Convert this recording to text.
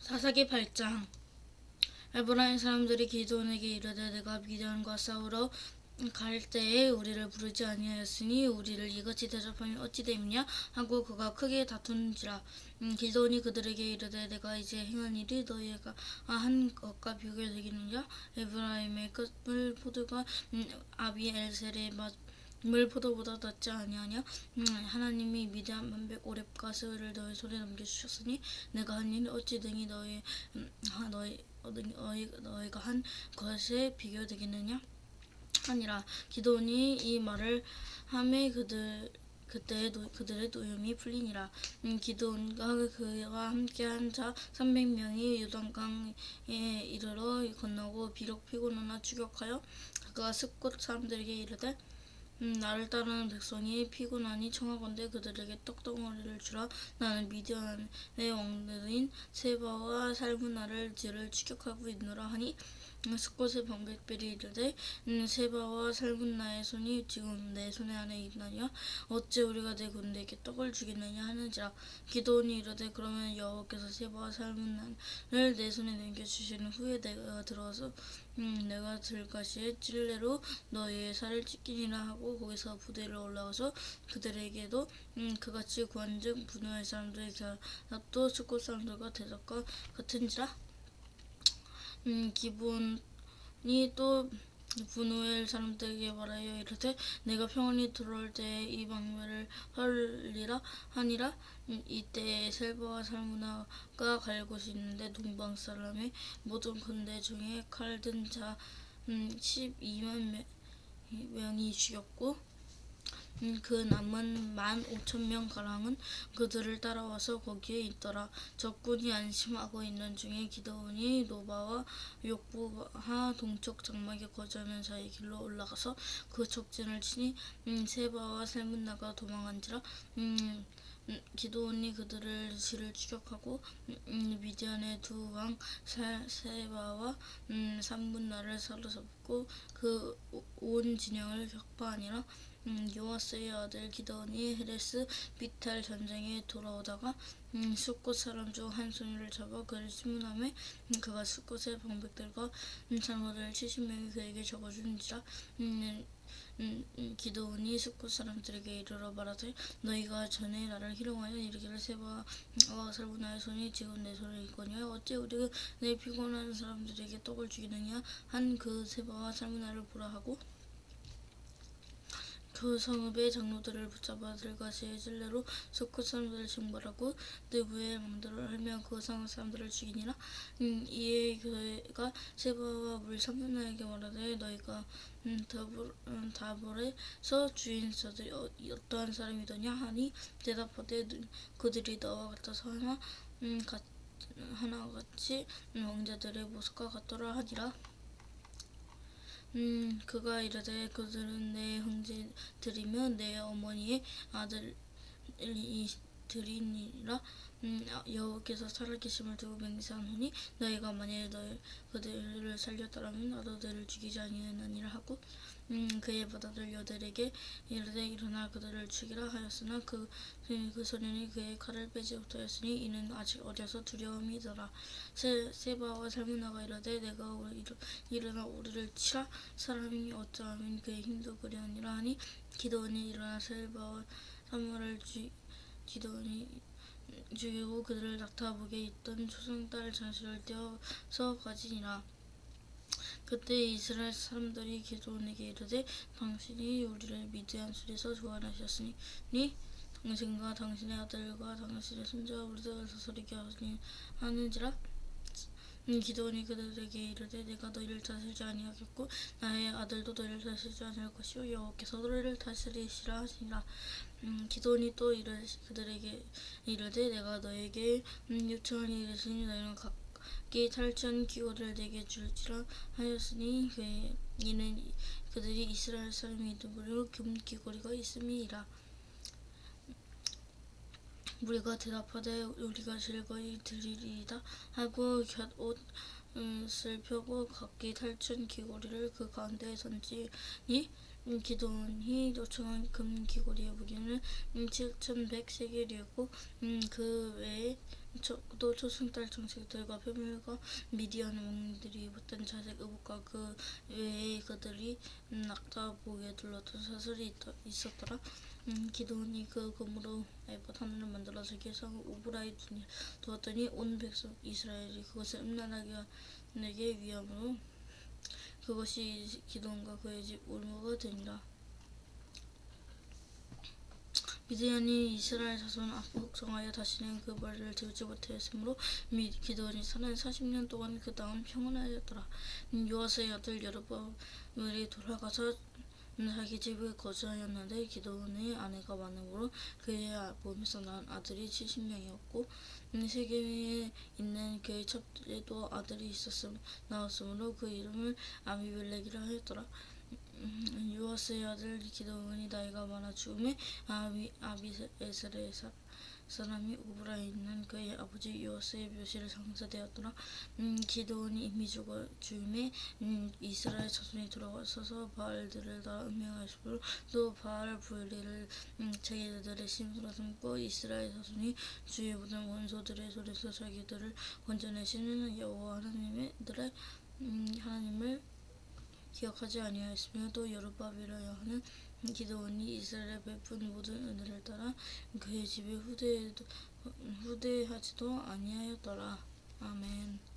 사사기 8장. 에브라임 사람들이 기도원에게 이르되 내가 미디안과 싸우러 갈 때에 우리를 부르지 아니하였으니 우리를 이같이 대접하면 어찌 됨이냐? 하고 그가 크게 다툰지라. 음, 기도원이 그들에게 이르되 내가 이제 행한 일이 너희가 한 것과 비교되겠느냐? 에브라임의 끝물 포도가 음, 아비 엘셀의 맛 물포도보다 낫지 아니하냐? 음, 하나님이 미디안 반백 오렙과 스를 너희 손에 넘겨주셨으니 내가 한 일이 어찌 등이 너희 음, 하, 너희 너희 너희가 한 것에 비교되겠느냐? 하니라 기도니 이 말을 함에 그들 그때 노, 그들의 노염이 풀리니라. 음, 기도원과 그와 함께한 자 300명이 요단강에 이르러 건너고 비록 피곤하나 추격하여 그가 습곳 사람들에게 이르되 음, 나를 따르는 백성이 피곤하니 청하건대 그들에게 떡덩어리를 주라. 나는 미디안의 왕들인 세바와 살문나를 지를 추격하고 있노라 하니 음, 숫곳의 방백들이 이르되 음, 세바와 살문나의 손이 지금 내 손에 안에 있나냐? 어찌 우리가 내 군대에게 떡을 주겠느냐 하는지라. 기도원이 이르되 그러면 여호와께서 세바와 살문나를 내 손에 넘겨주신 후에 내가 들어와서 음, 내가 들가시에 찔레로 너희의 살을 찢기니라 하고 거기서 부대를 올라가서 그들에게도 음, 그같이 구한즉 분노의 사람들의 대답도 수꽃 사람들과 대답과 같은지라? 음, 기본이 또 분노의 사람들에게 말하여 이르되 내가 평안히 들어올 때에 이 방면을 헐리라 하니라. 음, 이때에 셀바와 살무나가 갈 곳이 있는데 동방 사람의 모든 군대 중에 칼든자 음, 12만 명이 죽였고 음, 그 남은 만 오천 명 가량은 그들을 따라와서 거기에 있더라. 적군이 안심하고 있는 중에 기드온이 노바와 욕부하 동쪽 장막에 거주하는 자의 길로 올라가서 그 적진을 치니 음, 세바와 살문나가 도망한지라 음, 음, 기도원이 그들을 지를 추격하고 음, 미디안의 두 왕 세바와 음, 삼분나를 사로잡고 그 온 진영을 격파하니라 음, 요아스의 아들 기드온이 헤레스 비탈 전쟁에 돌아오다가 음, 숫곳 사람 중 한 소녀를 잡아 그를 신문함에 음, 그가 숫곳의 방백들과 음, 장로들 70명이 그에게 적어준지라 음, 음, 음, 기도원이 숫곳 사람들에게 이르러 말하되 너희가 전에 나를 희롱하여 이르기를 세바와 살부나의 손이 지금 내 손에 있거니와 어찌 우리가 내 피곤한 사람들에게 떡을 주기느냐? 한 그 세바와 살부나를 보라 하고 그 성읍의 장로들을 붙잡아 들가시의 진례로 소크 사람들을 징벌하고 내부의 맘대로 하며 그 성읍 사람들을 죽이니라. 음, 이에 그가 세바와 물 삼분나에게 말하되 너희가 음, 다볼, 음, 다볼에서 주인 자들이 어, 어떠한 사람이더냐 하니 대답하되 그들이 너와 같아서 하나 음, 가, 하나같이 음, 왕자들의 모습과 같더라 하니라 음, 그가 이르되 그들은 내 형제들이며 내 어머니의 아들이 들이니라. 음, 여호와께서 살아계심을 두고 맹세하노니 너희가 만일 너희 그들을 살렸더라면 나도 너를 죽이지 아니하느니라 하고 음, 그의 바다들 여들에게 이르되 일어나 그들을 죽이라 하였으나 그, 그 소년이 그의 칼을 빼지 못하였으니 이는 아직 어려서 두려움이더라. 세, 세바와 살문나가 이르되 내가 이르, 일어나 우리를 치라. 사람이 어쩌하면 그의 힘도 그리하니라 하니 기도원이 일어나 세바와 사무를 기도원이 죽이고 그들을 낙타복에 있던 초승달 자식을 떼어서 가지니라. 그때 이스라엘 사람들이 기도원에게 이르되 당신이 우리를 미디안 술에서 구원하셨으니 당신과 당신의 아들과 당신의 손자와 우리들을 다스리게 하는지라? 음, 기도원이 그들에게 이르되 내가 너희를 다스리지 아니하겠고 나의 아들도 너희를 다스리지 아니할 것이요 여호와께서 너희를 다스리시라 하시니라. 음, 기도원이 또 이르 그들에게 이르되 내가 너에게 음, 요청하니 이르시니 너희는 각 각기 탈천 기호를 내게 줄지라 하였으니 그 이는 그들이 이스라엘 사람이 누구로 금기고리가 있음이라 우리가 대답하되 우리가 즐거이 드리리이다. 하고 곁옷 옷을 펴고 각기 탈천 귀고리를 그 가운데에 던지니 기도원이 요청한 금 귀고리의 무게는 7,100세겔이었고 그 외에 저, 또 초승달 정책들과 표밀과 미디안 왕들이 입었던 자색 의복과 그 외에 그들이 음, 낙타 보게 둘렀던 사슬이 있더, 있었더라. 음, 기도원이 그 금으로 에봇 하늘을 만들어 자기의 상 오브라이 두니 두었더니 온 백성 이스라엘이 그것을 음란하게 내게 위함으로 그것이 기도원과 그의 집 올무가 되니라. 미디안이 이스라엘 자손 앞으로 걱정하여 다시는 그 말을 들지 못하였으므로 미 기도원이 사는 40년 동안 그 다음 평온하였더라. 음, 요아스의 아들 여로보암이 돌아가서 자기 집에 거주하였는데 기도원의 아내가 많음으로 그의 몸에서 낳은 아들이 70명이었고 음, 세겜에 있는 그의 첫째도 아들이 있었음 나왔으므로 그 이름을 아미벨렉이라 하였더라. 음, 요아스의 아들 기도원이 나이가 많아 죽음에 아비 아비에셀의 사- 사람이 오브라에 있는 그의 아버지 요아스의 묘실에 장사되었더라. 음, 기도원이 이미 죽어 죽음에 음, 이스라엘 자손이 돌아와서서 바알들을 다 음행하였으므로 또 바알 부엘리를 음, 자기들의 신으로 삼고 이스라엘 자손이 주의 모든 원소들의 손에서 자기들을 건져내시는 여호와 하나님들의 음, 하나님을 기억하지 아니하였으며 또 여루바벨이라 하는 기도원이 이스라엘에 베푼 모든 은혜를 따라 그의 집에 후대 후대하지도 아니하였더라. 아멘.